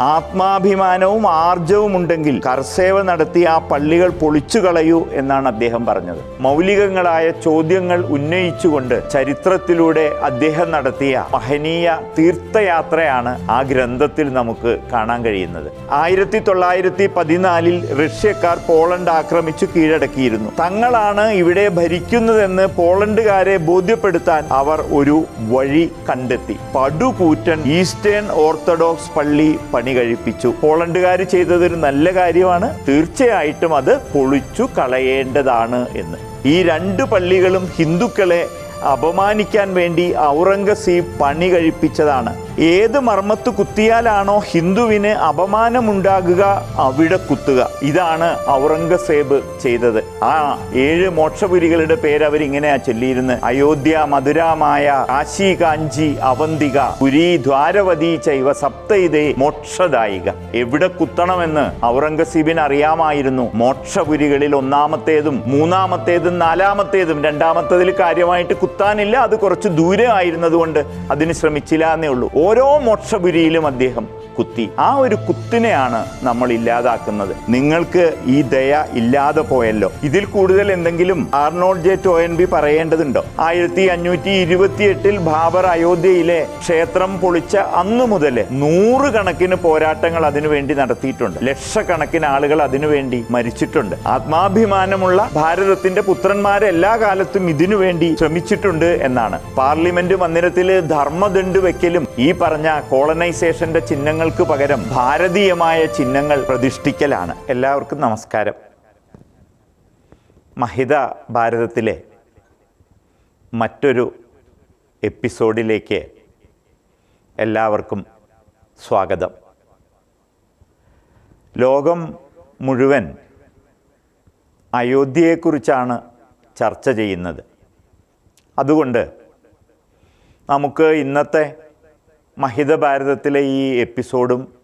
ആത്മാഭിമാനവും ആർജവും ഉണ്ടെങ്കിൽ കർസേവ നടത്തി ആ പള്ളികൾ പൊളിച്ചു കളയൂ എന്നാണ് അദ്ദേഹം പറഞ്ഞത്. മൗലികങ്ങളായ ചോദ്യങ്ങൾ ഉന്നയിച്ചുകൊണ്ട് ചരിത്രത്തിലൂടെ അദ്ദേഹം നടത്തിയ മഹനീയ തീർത്ഥയാത്രയാണ് ആ ഗ്രന്ഥത്തിൽ നമുക്ക് കാണാൻ കഴിയുന്നത്. ആയിരത്തി തൊള്ളായിരത്തി പതിനാലിൽ റഷ്യക്കാർ പോളണ്ട് ആക്രമിച്ചു കീഴടക്കിയിരുന്നു. തങ്ങളാണ് ഇവിടെ ഭരിക്കുന്നതെന്ന് പോളണ്ടുകാരെ ബോധ്യപ്പെടുത്താൻ അവർ ഒരു വഴി കണ്ടെത്തി. പടുകൂറ്റൻ ഈസ്റ്റേൺ ഓർത്തഡോക്സ് പള്ളി പണി കഴിപ്പിച്ചു. പോളണ്ടുകാർ ചെയ്തത് ഒരു നല്ല കാര്യമാണ്. തീർച്ചയായിട്ടും അത് പൊളിച്ചു കളയേണ്ടതാണ് എന്ന്. ഈ രണ്ട് പള്ളികളും ഹിന്ദുക്കളെ അപമാനിക്കാൻ വേണ്ടി ഔറംഗസീബ് പണി കഴിപ്പിച്ചതാണ്. ഏത് മർമ്മത്ത് കുത്തിയാലാണോ ഹിന്ദുവിന് അപമാനമുണ്ടാകുക അവിടെ കുത്തുക. ഇതാണ് ഔറംഗസേബ് ചെയ്തത്. ആ ഏഴ് മോക്ഷപുരികളുടെ പേര് അവരിങ്ങനെയാ ചൊല്ലിയിരുന്നത് അയോധ്യ മധുരമായ കാശി കാഞ്ചി അവന്തിക പുരി ദ്വാരവതി ചൈവ സപ്തയിതേ മോക്ഷദായിക. എവിടെ കുത്തണമെന്ന് ഔറംഗസീബിന് അറിയാമായിരുന്നു മോക്ഷപുരികളിൽ ഒന്നാമത്തേതും മൂന്നാമത്തേതും നാലാമത്തേതും രണ്ടാമത്തേതിൽ കാര്യമായിട്ട് കുത്താനില്ല. അത് കുറച്ച് ദൂരെ ആയിരുന്നതുകൊണ്ട് അതിന് ശ്രമിച്ചില്ല എന്നേ ഉള്ളൂ ഓരോ മോക്ഷപുരിയിലും അദ്ദേഹം കുത്തി. ആ ഒരു കുത്തിനെയാണ് നമ്മൾ ഇല്ലാതാക്കുന്നത്. നിങ്ങൾക്ക് ഈ ദയ ഇല്ലാതെ പോയല്ലോ. ഇതിൽ കൂടുതൽ എന്തെങ്കിലും ആർണോൾഡ് ജെ ടോയൻബി പറയേണ്ടതുണ്ടോ? ആയിരത്തി അഞ്ഞൂറ്റി ഇരുപത്തി എട്ടിൽ ബാബർ അയോധ്യയിലെ ക്ഷേത്രം പൊളിച്ച അന്നു മുതൽ നൂറുകണക്കിന് പോരാട്ടങ്ങൾ അതിനുവേണ്ടി നടത്തിയിട്ടുണ്ട്. ലക്ഷക്കണക്കിന് ആളുകൾ അതിനുവേണ്ടി മരിച്ചിട്ടുണ്ട്. ആത്മാഭിമാനമുള്ള ഭാരതത്തിന്റെ പുത്രന്മാരെ എല്ലാ കാലത്തും ഇതിനുവേണ്ടി ശ്രമിച്ചിട്ടുണ്ട് എന്നാണ്. പാർലമെന്റ് മന്ദിരത്തിൽ ധർമ്മദണ്ഡ് വെക്കലും ഈ പറഞ്ഞ കോളനൈസേഷന്റെ ചിഹ്നങ്ങൾക്ക് പകരം ഭാരതീയമായ ചിഹ്നങ്ങൾ പ്രതിഷ്ഠിക്കലാണ്. എല്ലാവർക്കും നമസ്കാരം. മഹിത ഭാരതത്തിലെ മറ്റൊരു എപ്പിസോഡിലേക്ക് എല്ലാവർക്കും സ്വാഗതം. ലോകം മുഴുവൻ അയോധ്യയെക്കുറിച്ചാണ് ചർച്ച ചെയ്യുന്നത്. അതുകൊണ്ട് നമുക്ക് ഇന്നത്തെ മഹിത ഭാരതത്തിലെ ഈ എപ്പിസോഡും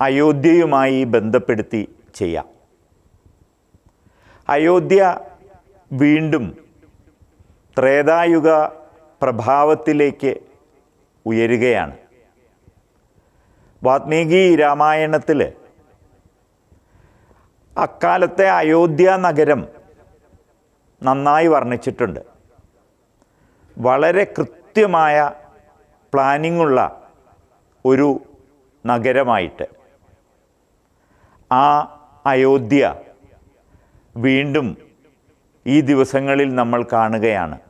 അയോധ്യയുമായി ബന്ധപ്പെടുത്തി ചെയ്യാം. അയോധ്യ വീണ്ടും ത്രേതായുഗ പ്രഭാവത്തിലേക്ക് ഉയരുകയാണ്. വാത്മീകി രാമായണത്തിൽ അക്കാലത്തെ അയോധ്യ നഗരം നന്നായി വർണിച്ചിട്ടുണ്ട്. വളരെ കൃത്യമായ പ്ലാനിംഗ് ഉള്ള ഒരു നഗരമായിട്ട് ആ അയോധ്യ വീണ്ടും ഈ ദിവസങ്ങളിൽ നമ്മൾ കാണുകയാണ്.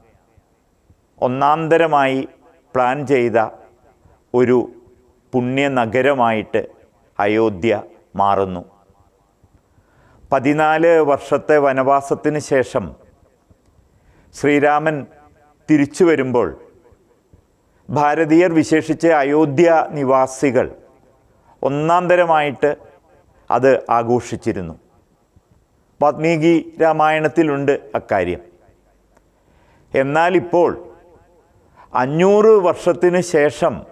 ഒന്നാന്തരമായി പ്ലാൻ ചെയ്ത ഒരു പുണ്യ നഗരമായിട്ട് അയോധ്യ മാറുന്നു. പതിനാല് വർഷത്തെ വനവാസത്തിന് ശേഷം ശ്രീരാമൻ തിരിച്ചു വരുമ്പോൾ ഭാരതീയർ വിശേഷിച്ച് അയോധ്യ നിവാസികൾ ഒന്നാം തരമായിട്ട് അത് ആഘോഷിച്ചിരുന്നു. വാത്മീകി രാമായണത്തിലുണ്ട് അക്കാര്യം. എന്നാൽ ഇപ്പോൾ അഞ്ഞൂറ് വർഷത്തിന് ശേഷം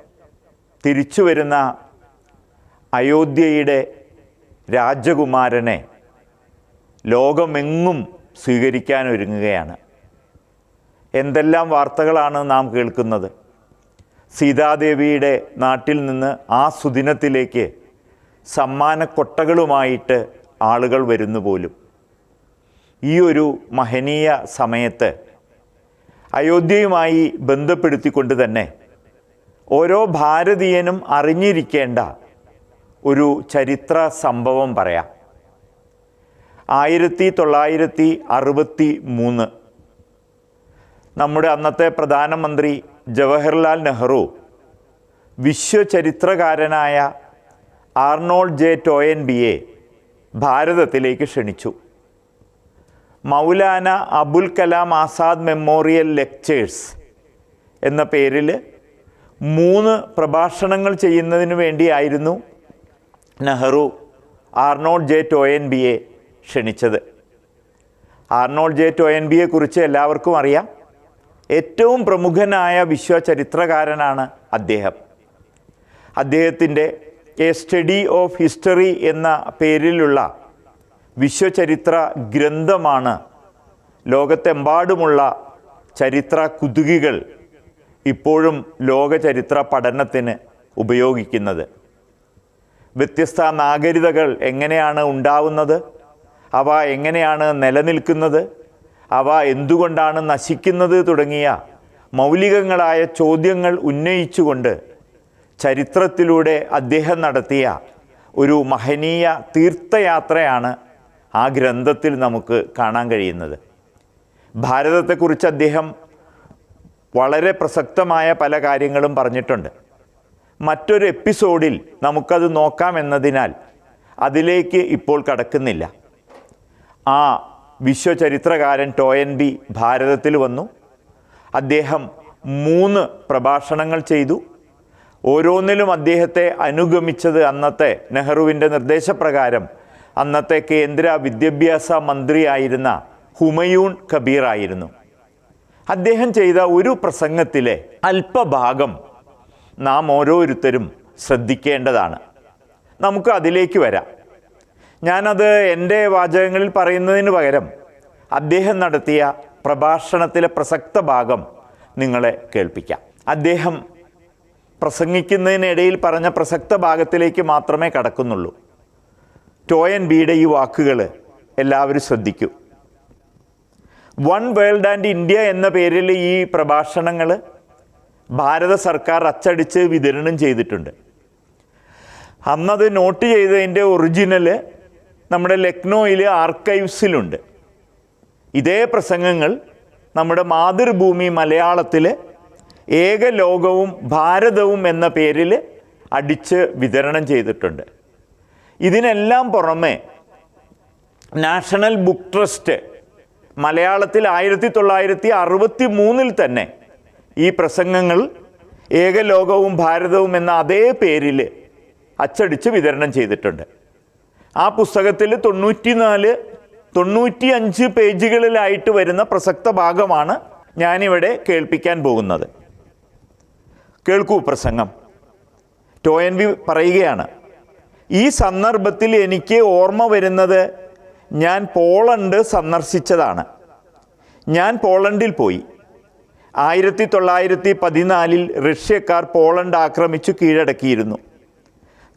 തിരിച്ചു വരുന്ന അയോധ്യയുടെ രാജകുമാരനെ ലോകമെങ്ങും സ്വീകരിക്കാൻ ഒരുങ്ങുകയാണ്. എന്തെല്ലാം വാർത്തകളാണ് നാം കേൾക്കുന്നത്? സീതാദേവിയുടെ നാട്ടിൽ നിന്ന് ആ സുദിനത്തിലേക്ക് സമ്മാനക്കൊട്ടകളുമായിട്ട് ആളുകൾ വരുന്നു പോലും. ഈ ഒരു മഹനീയ സമയത്ത് അയോധ്യയുമായി ബന്ധപ്പെടുത്തിക്കൊണ്ട് തന്നെ ഓരോ ഭാരതീയനും അറിഞ്ഞിരിക്കേണ്ട ഒരു ചരിത്ര സംഭവം പറയാം. ആയിരത്തി തൊള്ളായിരത്തി അറുപത്തി മൂന്ന്. നമ്മുടെ അന്നത്തെ പ്രധാനമന്ത്രി ജവഹർലാൽ നെഹ്റു വിശ്വചരിത്രകാരനായ ആർണോൾഡ് ജെ. ടോയൻ ടോയൻബിയെ ഭാരതത്തിലേക്ക് ക്ഷണിച്ചു. മൗലാന അബുൽ കലാം ആസാദ് മെമ്മോറിയൽ ലെക്ചേഴ്സ് എന്ന പേരിൽ മൂന്ന് പ്രഭാഷണങ്ങൾ ചെയ്യുന്നതിന് വേണ്ടിയായിരുന്നു നെഹ്റു ആർണോൾഡ് ജെ. ടോയൻബിയെ ക്ഷണിച്ചത്. Arnold J. ടോയൻബിയെ കുറിച്ച് എല്ലാവർക്കും അറിയാം. ഏറ്റവും പ്രമുഖനായ വിശ്വചരിത്രകാരനാണ് അദ്ദേഹം. അദ്ദേഹത്തിന്റെ എ സ്റ്റഡി ഓഫ് ഹിസ്റ്ററി എന്ന പേരിലുള്ള വിശ്വചരിത്ര ഗ്രന്ഥമാണ് ലോകത്തെമ്പാടുമുള്ള ചരിത്ര കുതുകികൾ ഇപ്പോഴും ലോകചരിത്ര പഠനത്തിന് ഉപയോഗിക്കുന്നത്. വ്യത്യസ്ത നാഗരികതകൾ എങ്ങനെയാണ് ഉണ്ടാവുന്നത്? അവ എങ്ങനെയാണ് നിലനിൽക്കുന്നത്? അവ എന്തുകൊണ്ടാണ് നശിക്കുന്നത് തുടങ്ങിയ മൗലികങ്ങളായ ചോദ്യങ്ങൾ ഉന്നയിച്ചുകൊണ്ട് ചരിത്രത്തിലൂടെ അദ്ദേഹം നടത്തിയ ഒരു മഹനീയ തീർത്ഥയാത്രയാണ് ആ ഗ്രന്ഥത്തിൽ നമുക്ക് കാണാൻ കഴിയുന്നത്. ഭാരതത്തെക്കുറിച്ച് അദ്ദേഹം വളരെ പ്രസക്തമായ പല കാര്യങ്ങളും പറഞ്ഞിട്ടുണ്ട്. മറ്റൊരു എപ്പിസോഡിൽ നമുക്കത് നോക്കാം എന്നതിനാൽ അതിലേക്ക് ഇപ്പോൾ കടക്കുന്നില്ല. ആ വിശ്വചരിത്രകാരൻ ടോയൻ ബി ഭാരതത്തിൽ വന്നു. അദ്ദേഹം മൂന്ന് പ്രഭാഷണങ്ങൾ ചെയ്തു. ഓരോന്നിലും അദ്ദേഹത്തെ അനുഗമിച്ചത് അന്നത്തെ നെഹ്റുവിന്റെ നിർദ്ദേശപ്രകാരം അന്നത്തെ കേന്ദ്ര വിദ്യാഭ്യാസ മന്ത്രിയായിരുന്ന ഹുമയൂൺ കബീർ ആയിരുന്നു. അദ്ദേഹം ചെയ്ത ഒരു പ്രസംഗത്തിലെ അല്പഭാഗം നാം ഓരോരുത്തരും ശ്രദ്ധിക്കേണ്ടതാണ്. നമുക്ക് അതിലേക്ക് വരാം. ഞാനത് എന്റെ വാചകങ്ങളിൽ പറയുന്നതിന് പകരം അദ്ദേഹം നടത്തിയ പ്രഭാഷണത്തിലെ പ്രസക്ത ഭാഗം നിങ്ങളെ കേൾപ്പിക്കാം. അദ്ദേഹം പ്രസംഗിക്കുന്നതിനിടയിൽ പറഞ്ഞ പ്രസക്ത ഭാഗത്തിലേക്ക് മാത്രമേ കടക്കുന്നുള്ളൂ. ടോയൻ ബിയുടെ ഈ വാക്കുകൾ എല്ലാവരും ശ്രദ്ധിക്കൂ. വൺ വേൾഡ് ആൻഡ് ഇന്ത്യ എന്ന പേരിൽ ഈ പ്രഭാഷണങ്ങൾ ഭാരത സർക്കാർ അച്ചടിച്ച് വിതരണം ചെയ്തിട്ടുണ്ട്. അന്നത് നോട്ട് ചെയ്തതിന്റെ ഒറിജിനൽ നമ്മുടെ ലക്നോയിൽ ആർക്കൈവ്സിലുണ്ട്. ഇതേ പ്രസംഗങ്ങൾ നമ്മുടെ മാതൃഭൂമി മലയാളത്തിൽ ഏകലോകവും ഭാരതവും എന്ന പേരിൽ അടിച്ച് വിതരണം ചെയ്തിട്ടുണ്ട്. ഇതിനെല്ലാം പുറമെ നാഷണൽ ബുക്ക് ട്രസ്റ്റ് മലയാളത്തിൽ ആയിരത്തി തൊള്ളായിരത്തി അറുപത്തി മൂന്നിൽ തന്നെ ഈ പ്രസംഗങ്ങൾ ഏകലോകവും ഭാരതവും എന്ന അതേ പേരിൽ അച്ചടിച്ച് വിതരണം ചെയ്തിട്ടുണ്ട്. ആ പുസ്തകത്തിൽ തൊണ്ണൂറ്റിനാല് തൊണ്ണൂറ്റി അഞ്ച് പേജുകളിലായിട്ട് വരുന്ന പ്രസക്ത ഭാഗമാണ് ഞാനിവിടെ കേൾപ്പിക്കാൻ പോകുന്നത്. കേൾക്കൂ പ്രസംഗം. ടോയൻ വി പറയുകയാണ് ഈ സന്ദർഭത്തിൽ എനിക്ക് ഓർമ്മ വരുന്നത് ഞാൻ പോളണ്ട് സന്ദർശിച്ചതാണ്. ഞാൻ പോളണ്ടിൽ പോയി. ആയിരത്തി തൊള്ളായിരത്തി പതിനാലിൽ റഷ്യക്കാർ പോളണ്ട് ആക്രമിച്ചു കീഴടക്കിയിരുന്നു.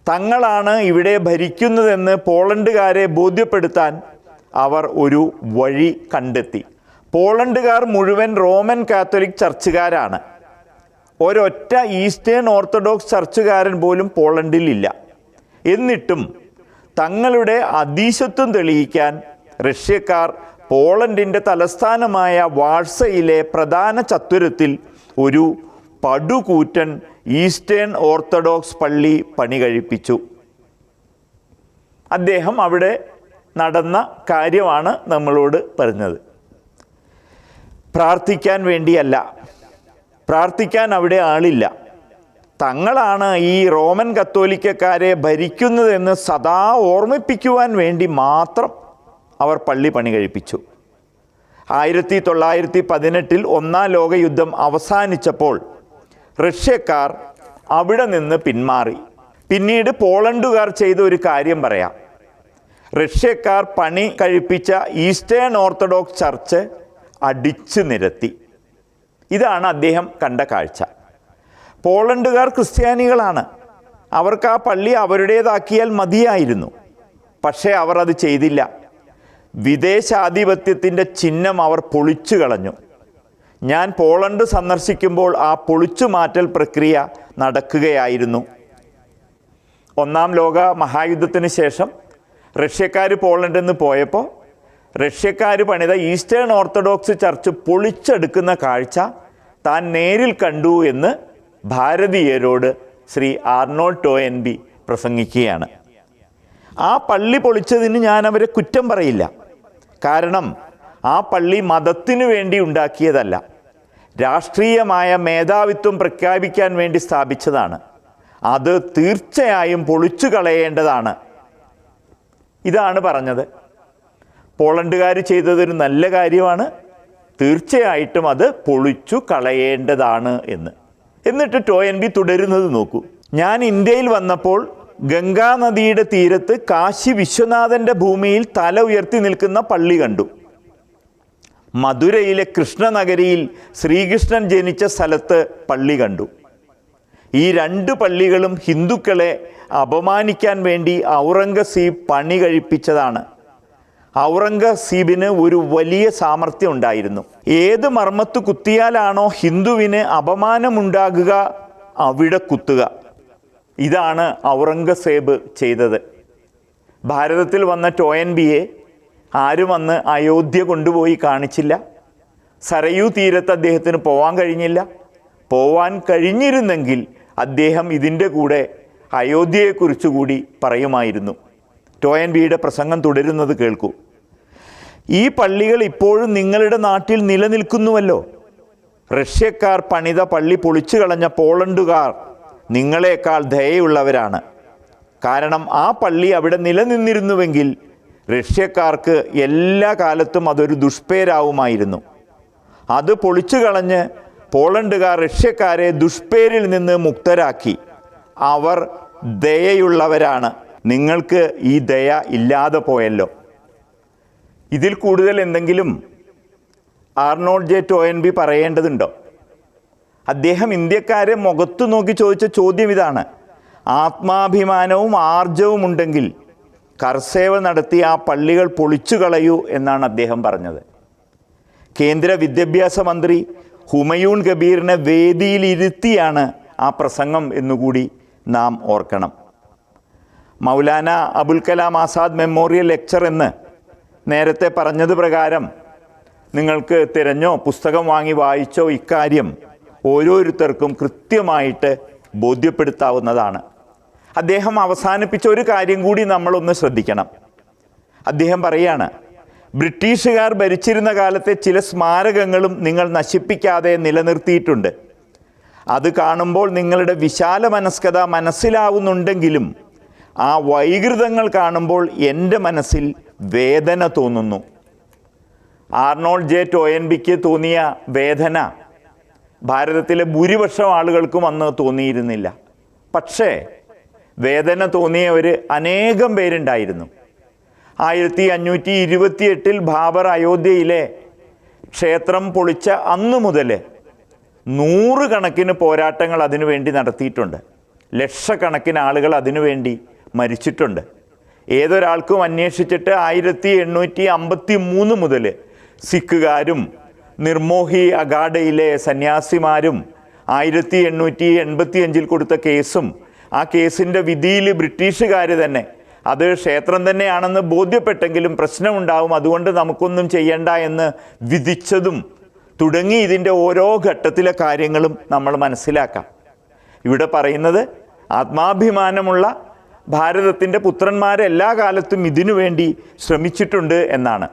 തങ്ങളാണ് ഇവിടെ ഭരിക്കുന്നതെന്ന് പോളണ്ടുകാരെ ബോധ്യപ്പെടുത്താൻ അവർ ഒരു വഴി കണ്ടെത്തി. പോളണ്ടുകാർ മുഴുവൻ റോമൻ കാത്തോലിക് ചർച്ചുകാരാണ്. ഒരൊറ്റ ഈസ്റ്റേൺ ഓർത്തഡോക്സ് ചർച്ചുകാരൻ പോലും പോളണ്ടിലില്ല എന്നിട്ടും തങ്ങളുടെ അതീശത്വം തെളിയിക്കാൻ റഷ്യക്കാർ പോളണ്ടിന്റെ തലസ്ഥാനമായ വാഴ്സയിലെ പ്രധാന ചത്വരത്തിൽ ഒരു പടുകൂറ്റൻ ഈസ്റ്റേൺ ഓർത്തഡോക്സ് പള്ളി പണി കഴിപ്പിച്ചു. അദ്ദേഹം അവിടെ നടന്ന കാര്യമാണ് നമ്മളോട് പറഞ്ഞത്. പ്രാർത്ഥിക്കാൻ വേണ്ടിയല്ല. പ്രാർത്ഥിക്കാൻ അവിടെ ആളില്ല. തങ്ങളാണ് ഈ റോമൻ കത്തോലിക്കക്കാരെ ഭരിക്കുന്നതെന്ന് സദാ ഓർമ്മിപ്പിക്കുവാൻ വേണ്ടി മാത്രം അവർ പള്ളി പണി കഴിപ്പിച്ചു. ആയിരത്തി തൊള്ളായിരത്തി പതിനെട്ടിൽ ഒന്നാം ലോകയുദ്ധം അവസാനിച്ചപ്പോൾ റഷ്യക്കാർ അവിടെ നിന്ന് പിന്മാറി. പിന്നീട് പോളണ്ടുകാർ ചെയ്ത ഒരു കാര്യം പറയാം. റഷ്യക്കാർ പണി കഴിപ്പിച്ച ഈസ്റ്റേൺ ഓർത്തഡോക്സ് ചർച്ച് അടിച്ചു നിരത്തി. ഇതാണ് അദ്ദേഹം കണ്ട കാഴ്ച. പോളണ്ടുകാർ ക്രിസ്ത്യാനികളാണ്. അവർക്ക് ആ പള്ളി അവരുടേതാക്കിയാൽ മതിയായിരുന്നു. പക്ഷേ അവർ അത് ചെയ്തില്ല. വിദേശാധിപത്യത്തിന്റെ ചിഹ്നം അവർ പൊളിച്ചു കളഞ്ഞു ഞാൻ പോളണ്ട് സന്ദർശിക്കുമ്പോൾ ആ പൊളിച്ചു മാറ്റൽ പ്രക്രിയ നടക്കുകയായിരുന്നു. ഒന്നാം ലോക മഹായുദ്ധത്തിന് ശേഷം റഷ്യക്കാർ പോളണ്ടിൽ നിന്ന് പോയപ്പോൾ റഷ്യക്കാർ പണിത ഈസ്റ്റേൺ ഓർത്തഡോക്സ് ചർച്ച് പൊളിച്ചെടുക്കുന്ന കാഴ്ച താൻ നേരിൽ കണ്ടു എന്ന് ഭാരതീയരോട് Shri Arnold Toynbee പ്രസംഗിക്കുകയാണ്. ആ പള്ളി പൊളിച്ചതിന് ഞാൻ അവരെ കുറ്റം പറയില്ല. കാരണം ആ പള്ളി മതത്തിനു വേണ്ടി ഉണ്ടാക്കിയതല്ല. രാഷ്ട്രീയമായ മേധാവിത്വം പ്രഖ്യാപിക്കാൻ വേണ്ടി സ്ഥാപിച്ചതാണ്. അത് തീർച്ചയായും പൊളിച്ചു കളയേണ്ടതാണ്. ഇതാണ് പറഞ്ഞത്. പോളണ്ടുകാർ ചെയ്തതൊരു നല്ല കാര്യമാണ്. തീർച്ചയായിട്ടും അത് പൊളിച്ചു കളയേണ്ടതാണ് എന്ന്. എന്നിട്ട് ടോയൻ ബി തുടരുന്നത് നോക്കൂ. ഞാൻ ഇന്ത്യയിൽ വന്നപ്പോൾ ഗംഗാനദിയുടെ തീരത്ത് കാശി വിശ്വനാഥന്റെ ഭൂമിയിൽ തല ഉയർത്തി നിൽക്കുന്ന പള്ളി കണ്ടു. മധുരയിലെ കൃഷ്ണനഗരിയിൽ ശ്രീകൃഷ്ണൻ ജനിച്ച സ്ഥലത്ത് പള്ളി കണ്ടു. ഈ രണ്ട് പള്ളികളും ഹിന്ദുക്കളെ അപമാനിക്കാൻ വേണ്ടി ഔറംഗസീബ് പണി കഴിപ്പിച്ചതാണ്. ഔറംഗസീബിന് ഒരു വലിയ സാമർഥ്യം ഉണ്ടായിരുന്നു. ഏത് മർമ്മത്ത് കുത്തിയാലാണോ ഹിന്ദുവിന് അപമാനമുണ്ടാകുക അവിടെ കുത്തുക. ഇതാണ് ഔറംഗസേബ് ചെയ്തത്. ഭാരതത്തിൽ വന്ന ടോയൻബിയെ ആരും വന്ന് അയോധ്യ കൊണ്ടുപോയി കാണിച്ചില്ല. സരയൂ തീരത്ത് അദ്ദേഹത്തിന് പോവാൻ കഴിഞ്ഞില്ല. പോവാൻ കഴിഞ്ഞിരുന്നെങ്കിൽ അദ്ദേഹം ഇതിന്റെ കൂടെ അയോധ്യയെക്കുറിച്ച് കൂടി പറയുമായിരുന്നു. ടോയൻബിയുടെ പ്രസംഗം തുടരുന്നത് കേൾക്കൂ. ഈ പള്ളികൾ ഇപ്പോഴും നിങ്ങളുടെ നാട്ടിൽ നിലനിൽക്കുന്നുവല്ലോ. റഷ്യക്കാർ പണിത പള്ളി പൊളിച്ചു കളഞ്ഞ പോളണ്ടുകാർ നിങ്ങളെക്കാൾ ദയയുള്ളവരാണ്. കാരണം ആ പള്ളി അവിടെ നിലനിന്നിരുന്നുവെങ്കിൽ റഷ്യക്കാർക്ക് എല്ലാ കാലത്തും അതൊരു ദുഷ്പേരാവുമായിരുന്നു. അത് പൊളിച്ചു കളഞ്ഞ് പോളണ്ടുകാർ റഷ്യക്കാരെ ദുഷ്പേരിൽ നിന്ന് മുക്തരാക്കി. അവർ ദയയുള്ളവരാണ്. നിങ്ങൾക്ക് ഈ ദയ ഇല്ലാതെ പോയല്ലോ. ഇതിൽ കൂടുതൽ എന്തെങ്കിലും Arnold J tau N B പറയേണ്ടതുണ്ടോ? അദ്ദേഹം ഇന്ത്യക്കാരെ മുഖത്തു നോക്കി ചോദിച്ച ചോദ്യം ഇതാണ്. ആത്മാഭിമാനവും ആർജവും ഉണ്ടെങ്കിൽ കർസേവ നടത്തി ആ പള്ളികൾ പൊളിച്ചു കളയൂ എന്നാണ് അദ്ദേഹം പറഞ്ഞത്. കേന്ദ്ര വിദ്യാഭ്യാസ മന്ത്രി ഹുമയൂൺ കബീറിനെ വേദിയിലിരുത്തിയാണ് ആ പ്രസംഗം എന്നുകൂടി നാം ഓർക്കണം. മൗലാന അബുൽ കലാം ആസാദ് മെമ്മോറിയൽ ലെക്ചർ എന്ന് നേരത്തെ പറഞ്ഞത് പ്രകാരം നിങ്ങൾക്ക് തിരഞ്ഞോ പുസ്തകം വാങ്ങി വായിച്ചോ ഇക്കാര്യം ഓരോരുത്തർക്കും കൃത്യമായിട്ട് ബോധ്യപ്പെടുത്താവുന്നതാണ്. അദ്ദേഹം അവസാനിപ്പിച്ച ഒരു കാര്യം കൂടി നമ്മളൊന്ന് ശ്രദ്ധിക്കണം. അദ്ദേഹം പറയാണ് ബ്രിട്ടീഷുകാർ ഭരിച്ചിരുന്ന കാലത്തെ ചില സ്മാരകങ്ങളും നിങ്ങൾ നശിപ്പിക്കാതെ നിലനിർത്തിയിട്ടുണ്ട്. അത് കാണുമ്പോൾ നിങ്ങളുടെ വിശാല മനസ്കത മനസ്സിലാവുന്നുണ്ടെങ്കിലും ആ വൈകൃതങ്ങൾ കാണുമ്പോൾ എന്റെ മനസ്സിൽ വേദന തോന്നുന്നു. Arnold J. ടോയൻബിക്ക് തോന്നിയ വേദന ഭാരതത്തിലെ ഭൂരിപക്ഷം ആളുകൾക്കും അന്ന് തോന്നിയിരുന്നില്ല. പക്ഷേ വേദന തോന്നിയവർ അനേകം പേരുണ്ടായിരുന്നു. ആയിരത്തി അഞ്ഞൂറ്റി ഇരുപത്തിയെട്ടിൽ ബാബർ അയോധ്യയിലെ ക്ഷേത്രം പൊളിച്ച അന്നു മുതൽ നൂറുകണക്കിന് പോരാട്ടങ്ങൾ അതിനുവേണ്ടി നടത്തിയിട്ടുണ്ട്. ലക്ഷക്കണക്കിന് ആളുകൾ അതിനുവേണ്ടി മരിച്ചിട്ടുണ്ട്. ഏതൊരാൾക്കും അന്വേഷിച്ചിട്ട് ആയിരത്തി എണ്ണൂറ്റി അമ്പത്തി മൂന്ന് മുതൽ സിഖുകാരും നിർമോഹി അഗാഡയിലെ സന്യാസിമാരും ആയിരത്തി എണ്ണൂറ്റി എൺപത്തി അഞ്ചിൽ കൊടുത്ത കേസും ആ കേസിന്റെ വിധിയിൽ ബ്രിട്ടീഷുകാർ തന്നെ അത് ക്ഷേത്രം തന്നെയാണെന്ന് ബോധ്യപ്പെട്ടെങ്കിലും പ്രശ്നമുണ്ടാവും. അതുകൊണ്ട് നമുക്കൊന്നും ചെയ്യണ്ട എന്ന് വിധിച്ചതും തുടങ്ങി ഇതിന്റെ ഓരോ ഘട്ടത്തിലെ കാര്യങ്ങളും നമ്മൾ മനസ്സിലാക്കാം. ഇവിടെ പറയുന്നത് ആത്മാഭിമാനമുള്ള ഭാരതത്തിന്റെ പുത്രന്മാരെല്ലാ കാലത്തും ഇതിനു വേണ്ടി ശ്രമിച്ചിട്ടുണ്ട് എന്നാണ്.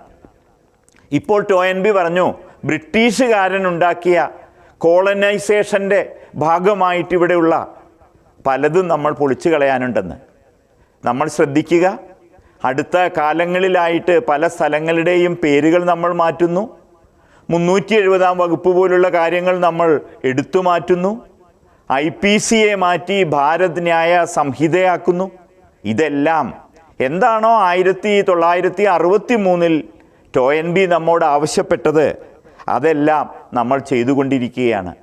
ഇപ്പോൾ ടോ എൻ ബി പറഞ്ഞു ബ്രിട്ടീഷുകാരൻ ഉണ്ടാക്കിയ കോളനൈസേഷന്റെ ഭാഗമായിട്ട് ഇവിടെയുള്ള പലതും നമ്മൾ പൊളിച്ചു കളയാനുണ്ടെന്ന്. നമ്മൾ ശ്രദ്ധിക്കുക. അടുത്ത കാലങ്ങളിലായിട്ട് പല സ്ഥലങ്ങളുടെയും പേരുകൾ നമ്മൾ മാറ്റുന്നു. മുന്നൂറ്റി എഴുപതാം വകുപ്പ് പോലുള്ള കാര്യങ്ങൾ നമ്മൾ എടുത്തു മാറ്റുന്നു. ഐ പി സിയെ മാറ്റി ഭാരത് ന്യായ സംഹിതയാക്കുന്നു. ഇതെല്ലാം എന്താണോ ആയിരത്തി തൊള്ളായിരത്തി അറുപത്തി മൂന്നിൽ ടോ എൻ ബി നമ്മോട് ആവശ്യപ്പെട്ടത്. അതെല്ലാം നമ്മൾ ചെയ്തുകൊണ്ടിരിക്കുകയാണ്.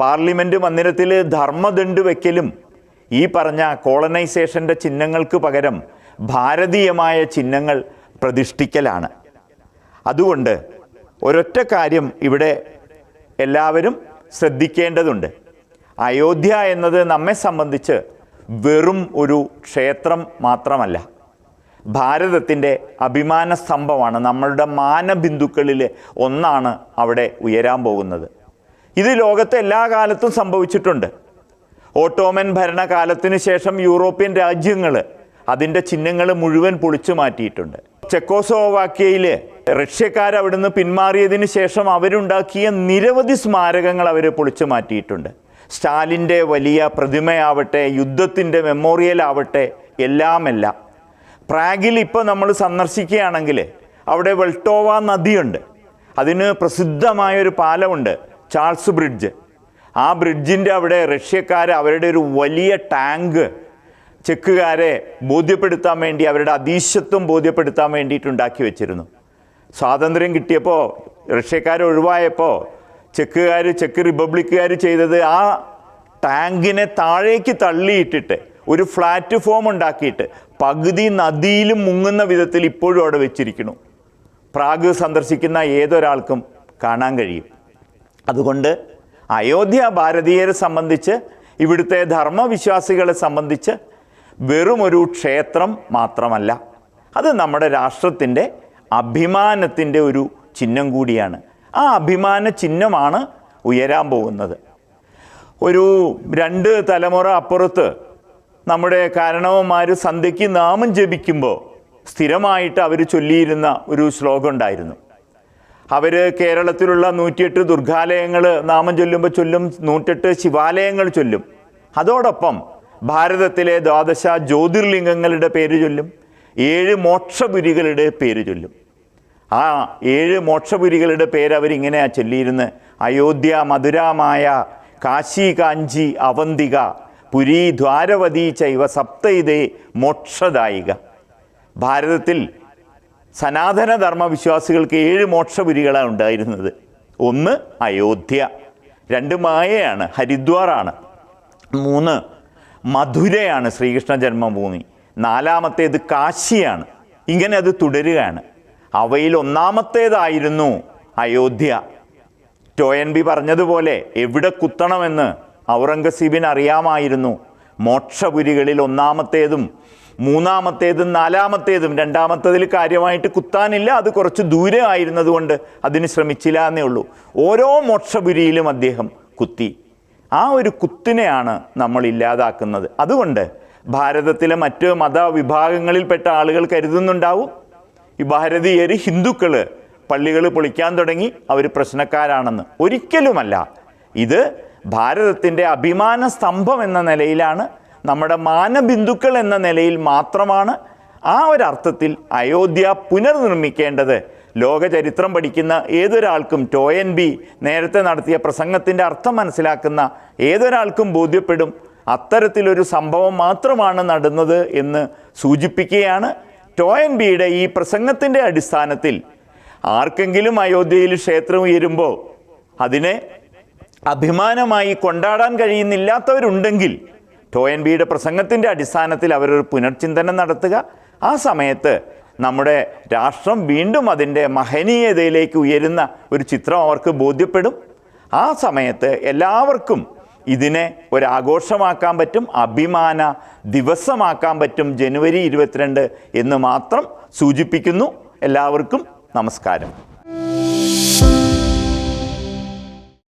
പാർലമെന്റ് മന്ദിരത്തിൽ ധർമ്മദണ്ഡ് വയ്ക്കലും ഈ പറഞ്ഞ കോളനൈസേഷന്റെ ചിഹ്നങ്ങൾക്ക് പകരം ഭാരതീയമായ ചിഹ്നങ്ങൾ പ്രതിഷ്ഠിക്കലാണ്. അതുകൊണ്ട് ഒരൊറ്റ കാര്യം ഇവിടെ എല്ലാവരും ശ്രദ്ധിക്കേണ്ടതുണ്ട്. അയോധ്യ എന്നത് നമ്മെ സംബന്ധിച്ച് വെറും ഒരു ക്ഷേത്രം മാത്രമല്ല. ഭാരതത്തിന്റെ അഭിമാന സ്തംഭമാണ് നമ്മളുടെ മാനബിന്ദുക്കളിൽ ഒന്നാണ് അവിടെ ഉയരാൻ പോകുന്നത്. ഇത് ലോകത്തെ എല്ലാ കാലത്തും സംഭവിച്ചിട്ടുണ്ട്. ഓട്ടോമൻ ഭരണകാലത്തിന് ശേഷം യൂറോപ്യൻ രാജ്യങ്ങൾ അതിന്റെ ചിഹ്നങ്ങൾ മുഴുവൻ പൊളിച്ചു മാറ്റിയിട്ടുണ്ട്. ചെക്കോസ്ലോവാക്യയിൽ റഷ്യക്കാർ അവിടുന്ന് പിന്മാറിയതിന് ശേഷം അവരുണ്ടാക്കിയ നിരവധി സ്മാരകങ്ങൾ അവർ പൊളിച്ചു മാറ്റിയിട്ടുണ്ട്. സ്റ്റാലിന്റെ വലിയ പ്രതിമയാവട്ടെ യുദ്ധത്തിന്റെ മെമ്മോറിയൽ ആവട്ടെ എല്ലാമെല്ലാം. പ്രാഗിൽ ഇപ്പോൾ നമ്മൾ സന്ദർശിക്കുകയാണെങ്കിൽ അവിടെ വെൾട്ടോവ നദിയുണ്ട്. അതിന് പ്രസിദ്ധമായൊരു പാലമുണ്ട് ചാൾസ് ബ്രിഡ്ജ്. ആ ബ്രിഡ്ജിന്റെ അവിടെ റഷ്യക്കാർ അവരുടെ ഒരു വലിയ ടാങ്ക് ചെക്കുകാരെ ബോധ്യപ്പെടുത്താൻ വേണ്ടി അവരുടെ അതീശത്വം ബോധ്യപ്പെടുത്താൻ വേണ്ടിയിട്ട് ഉണ്ടാക്കി വെച്ചിരുന്നു. സ്വാതന്ത്ര്യം കിട്ടിയപ്പോൾ റഷ്യക്കാർ ഒഴിവായപ്പോൾ ചെക്കുകാർ ചെക്ക് റിപ്പബ്ലിക്കുകാർ ചെയ്തത് ആ ടാങ്കിനെ താഴേക്ക് തള്ളിയിട്ടിട്ട് ഒരു പ്ലാറ്റ്ഫോം ഉണ്ടാക്കിയിട്ട് പകുതി നദിയിലും മുങ്ങുന്ന വിധത്തിൽ ഇപ്പോഴും അവിടെ വെച്ചിരിക്കുന്നു. പ്രാഗ് സന്ദർശിക്കുന്ന ഏതൊരാൾക്കും കാണാൻ കഴിയും. അതുകൊണ്ട് അയോധ്യ ഭാരതീയരെ സംബന്ധിച്ച് ഇവിടുത്തെ ധർമ്മവിശ്വാസികളെ സംബന്ധിച്ച് വെറുമൊരു ക്ഷേത്രം മാത്രമല്ല. അത് നമ്മുടെ രാഷ്ട്രത്തിന്റെ അഭിമാനത്തിന്റെ ഒരു ചിഹ്നം കൂടിയാണ്. ആ അഭിമാന ചിഹ്നമാണ് ഉയരാൻ പോകുന്നത്. ഒരു രണ്ട് തലമുറ അപ്പുറത്ത് നമ്മുടെ കാരണവന്മാർ സന്ധ്യയ്ക്ക് നാമം ജപിക്കുമ്പോൾ സ്ഥിരമായിട്ട് അവർ ചൊല്ലിയിരുന്ന ഒരു ശ്ലോകം ഉണ്ടായിരുന്നു. അവർ കേരളത്തിലുള്ള നൂറ്റിയെട്ട് ദുർഗാലയങ്ങൾ നാമം ചൊല്ലുമ്പോൾ ചൊല്ലും നൂറ്റെട്ട് ശിവാലയങ്ങൾ ചൊല്ലും. അതോടൊപ്പം ഭാരതത്തിലെ ദ്വാദശ ജ്യോതിർലിംഗങ്ങളുടെ പേര് ചൊല്ലും ഏഴ് മോക്ഷപുരികളുടെ പേര് ചൊല്ലും. ആ ഏഴ് മോക്ഷപുരികളുടെ പേര് അവരിങ്ങനെയാ ചൊല്ലിയിരുന്ന്. അയോധ്യ മധുരാമായ കാശി കാഞ്ചി അവന്തിക പുരി ദ്വാരവതി ചൈവ സപ്തൈതേ മോക്ഷദായിക. ഭാരതത്തിൽ സനാതന ധർമ്മ വിശ്വാസികൾക്ക് ഏഴ് മോക്ഷപുരികളാണ് ഉണ്ടായിരുന്നത്. ഒന്ന് അയോധ്യ രണ്ട് മായയാണ് ഹരിദ്വാറാണ്. മൂന്ന് മധുരയാണ് ശ്രീകൃഷ്ണ ജന്മഭൂമി. നാലാമത്തേത് കാശിയാണ്. ഇങ്ങനെ അത് തുടരുകയാണ്. അവയിൽ ഒന്നാമത്തേതായിരുന്നു അയോധ്യ. ടോയൻ ബി പറഞ്ഞതുപോലെ എവിടെ കുത്തണമെന്ന് ഔറംഗസീബിന് അറിയാമായിരുന്നു മോക്ഷപുരികളിൽ ഒന്നാമത്തേതും മൂന്നാമത്തേതും നാലാമത്തേതും രണ്ടാമത്തേതിൽ കാര്യമായിട്ട് കുത്താനില്ല അത് കുറച്ച് ദൂരെ ആയിരുന്നതുകൊണ്ട് അതിന് ശ്രമിച്ചില്ല എന്നേ ഉള്ളൂ. ഓരോ മോക്ഷപുരിയിലും അദ്ദേഹം കുത്തി. ആ ഒരു കുത്തിനെയാണ് നമ്മൾ ഇല്ലാതാക്കുന്നത്. അതുകൊണ്ട് ഭാരതത്തിലെ മറ്റ് മതവിഭാഗങ്ങളിൽപ്പെട്ട ആളുകൾ കരുതുന്നുണ്ടാവും. ഈ ഭാരതീയർ ഹിന്ദുക്കൾ പള്ളികൾ പൊളിക്കാൻ തുടങ്ങി അവർ പ്രശ്നക്കാരാണെന്ന്. ഒരിക്കലുമല്ല. ഇത് ഭാരതത്തിന്റെ അഭിമാന സ്തംഭം എന്ന നിലയിലാണ് നമ്മുടെ മാനബിന്ദുക്കൾ എന്ന നിലയിൽ മാത്രമാണ് ആ ഒരർത്ഥത്തിൽ അയോധ്യ പുനർനിർമ്മിക്കേണ്ടത്. ലോകചരിത്രം പഠിക്കുന്ന ഏതൊരാൾക്കും ടോയൻ ബി നേരത്തെ നടത്തിയ പ്രസംഗത്തിന്റെ അർത്ഥം മനസ്സിലാക്കുന്ന ഏതൊരാൾക്കും ബോധ്യപ്പെടും. അത്തരത്തിലൊരു സംഭവം മാത്രമാണ് നടന്നത് എന്ന് സൂചിപ്പിക്കുകയാണ് ടോയൻ ബിയുടെ ഈ പ്രസംഗത്തിന്റെ അടിസ്ഥാനത്തിൽ. ആർക്കെങ്കിലും അയോധ്യയിൽ ക്ഷേത്രം ഉയരുമ്പോൾ അതിനെ അഭിമാനമായി കൊണ്ടാടാൻ കഴിയുന്നില്ലാത്തവരുണ്ടെങ്കിൽ ടോയൻ ബിയുടെ പ്രസംഗത്തിന്റെ അടിസ്ഥാനത്തിൽ അവരൊരു പുനർചിന്തനം നടത്തുക. ആ സമയത്ത് നമ്മുടെ രാഷ്ട്രം വീണ്ടും അതിന്റെ മഹനീയതയിലേക്ക് ഉയരുന്ന ഒരു ചിത്രം അവർക്ക് ബോധ്യപ്പെടും. ആ സമയത്ത് എല്ലാവർക്കും ഇതിനെ ഒരാഘോഷമാക്കാൻ പറ്റും അഭിമാന ദിവസമാക്കാൻ പറ്റും ജനുവരി ഇരുപത്തിരണ്ട് എന്ന് മാത്രം സൂചിപ്പിക്കുന്നു. എല്ലാവർക്കും നമസ്കാരം.